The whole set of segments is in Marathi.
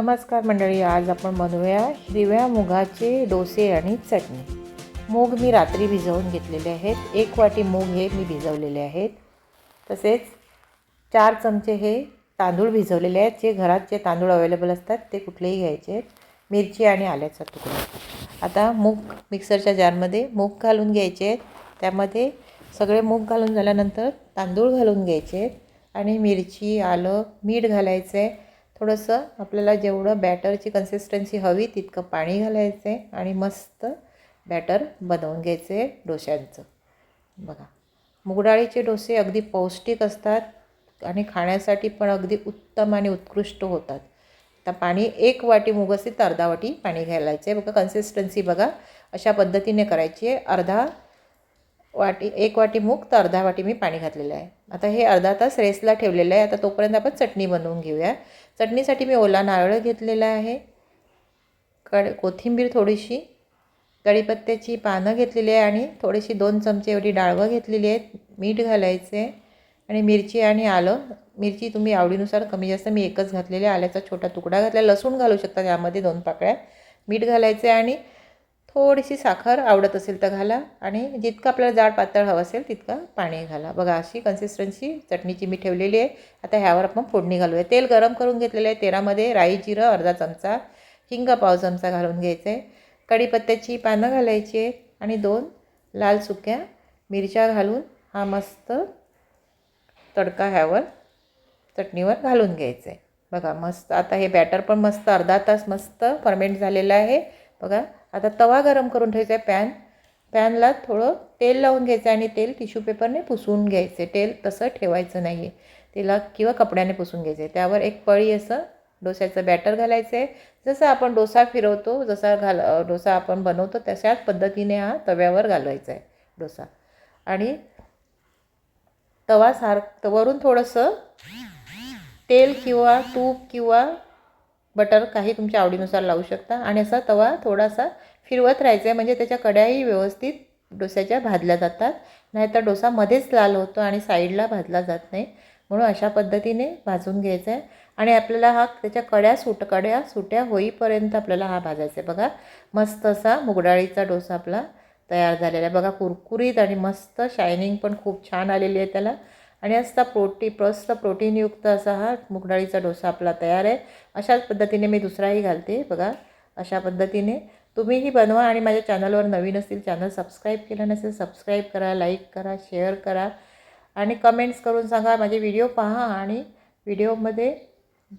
नमस्कार मंडळी आज आपण बनवूया हिरव्या मुगाचे डोसे आणि चटणी. मूग मी रात्री भिजवून घेतलेले आहेत. एक वाटी मूग हे मी भिजवलेले आहेत. तसेच चार चमचे हे तांदूळ भिजवलेले आहेत. जे घरात जे तांदूळ अवेलेबल असतात ते कुठलेही घ्यायचे आहेत. मिरची आणि आल्याचा तुकडा. आता मूग मिक्सरच्या जारमध्ये मूग घालून घ्यायचे आहेत. त्यामध्ये सगळे मूग घालून झाल्यानंतर तांदूळ घालून घ्यायचे आहेत. आणि मिरची आलं मीठ घालायचं आहे थोडंसं आपल्याला जेवढं बॅटरची कन्सिस्टन्सी हवी तितकं पाणी घालायचं आहे आणि मस्त बॅटर बनवून घ्यायचं आहे डोश्यांचं. बघा मुगडाळीचे डोसे अगदी पौष्टिक असतात आणि खाण्यासाठी पण अगदी उत्तम आणि उत्कृष्ट होतात. आता पाणी एक वाटी मूग असेल तर अर्धा वाटी पाणी घालायचं आहे बघा कन्सिस्टन्सी बघा अशा पद्धतीने करायची आहे. अर्धा वाटी एक वाटी मूग तर अर्धा वाटी मी पाणी घातलेलं आहे. आता हे अर्धा तास रेसला ठेवलेलं आहे. आता तोपर्यंत आपण चटणी बनवून घेऊया. चटणीसाठी मी ओला नारळ घेतलेला आहे. कड कोथिंबीर थोडीशी कढीपत्त्याची पानं घेतलेली आहे आणि थोडीशी दोन चमचे एवढी डाळवं घेतलेली आहेत मीठ घालायचं आहे आणि मिरची आणि आलं. मिरची तुम्ही आवडीनुसार कमी जास्त मी एकच घातलेली आहे. आल्याचा छोटा तुकडा घातला. लसूण घालू शकता त्यामध्ये दोन पाकळ्या. मीठ घालायचे आणि थोडीशी साखर आवडत असेल तर घाला आणि जितकं आपल्याला जाड पातळ हवं असेल तितकं पाणी घाला. बघा अशी कन्सिस्टन्सी चटणीची मी ठेवलेली आहे. आता ह्यावर आपण फोडणी घालूया. तेल गरम करून घेतलेलं आहे. तेलामध्ये राई जिरं अर्धा चमचा हिंग पाव चमचा घालून घ्यायचं. आहे कढीपत्त्याची पानं घालायची आहेत आणि दोन लाल सुक्या मिरच्या घालून हा मस्त तडका ह्यावर चटणीवर घालून घ्यायचं. आहे बघा मस्त. आता हे बॅटर पण मस्त अर्धा तास मस्त फर्मेंट झालेलं आहे. बघा आता तवा गरम करून ठेवायचा आहे पॅन. पॅनला थोडं तेल लावून घ्यायचं आणि तेल टिश्यू पेपरने पुसून घ्यायचे. तेल तसं ठेवायचं नाही आहे तेला किंवा कपड्याने पुसून घ्यायचं. आहे त्यावर एक पळी असं डोस्याचं बॅटर घालायचं आहे. जसं आपण डोसा फिरवतो जसा घाल डोसा आपण बनवतो तशाच पद्धतीने हा तव्यावर घालवायचा आहे डोसा. आणि तवा सार वरून थोडंसं तेल किंवा तूप किंवा बटर काही तुमच्या आवडीनुसार लावू शकता. आणि असा तवा थोडासा फिरवत राहायचा आहे. म्हणजे त्याच्या कड्याही व्यवस्थित डोस्याच्या भाजल्या जातात. नाहीतर डोसा मध्येच लाल होतो आणि साईडला भाजला जात नाही. म्हणून अशा पद्धतीने भाजून घ्यायचा आहे. आणि आपल्याला हा त्याच्या कड्या सुट कड्या सुट्या होईपर्यंत आपल्याला हा भाजायचा आहे. बघा मस्त असा मुगडाळीचा डोसा आपला तयार झालेला आहे. बघा कुरकुरीत आणि मस्त शायनिंग पण खूप छान आलेली आहे त्याला. आणि असता प्रोटी प्रस्त प्रोटीनयुक्त असा हा मुगडाळीचा डोसा आपला तयार आहे. अशाच पद्धतीने मी दुसराही घालते बघा. अशा पद्धतीने तुम्हीही बनवा आणि माझ्या चॅनलवर नवीन असतील चॅनल सबस्क्राईब केलं नसेल सबस्क्राईब करा लाईक करा शेअर करा आणि कमेंट्स करून सांगा माझे व्हिडिओ पहा आणि व्हिडिओमध्ये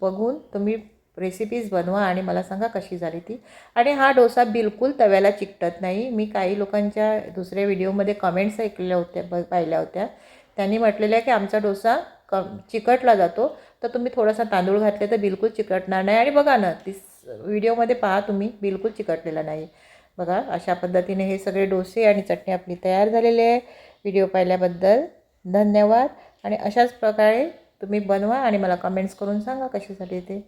बघून तुम्ही रेसिपीज बनवा आणि मला सांगा कशी झाली ती. आणि हा डोसा बिलकुल तव्याला चिकटत नाही. मी काही लोकांच्या दुसऱ्या व्हिडिओमध्ये कमेंट्स ऐकल्या होत्या ब पाहिल्या होत्या. त्यांनी म्हटलेलं आहे की आमचा डोसा क चिकटला जातो. तर तुम्ही थोडासा तांदूळ घातले तर बिलकुल चिकटणार नाही. आणि बघा ना ती व्हिडिओमध्ये पहा तुम्ही बिलकुल चिकटलेला नाही. बघा अशा पद्धतीने हे सगळे डोसे आणि चटणी आपली तयार झालेली आहे. व्हिडिओ पाहिल्याबद्दल धन्यवाद. आणि अशाच प्रकारे तुम्ही बनवा आणि मला कमेंट्स करून सांगा कशी झाली ते.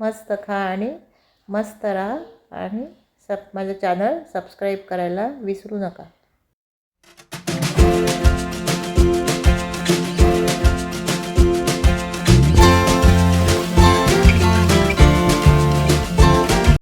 मस्त खा आणि मस्त राहा. आणि सब माझं चॅनल सबस्क्राईब करायला विसरू नका.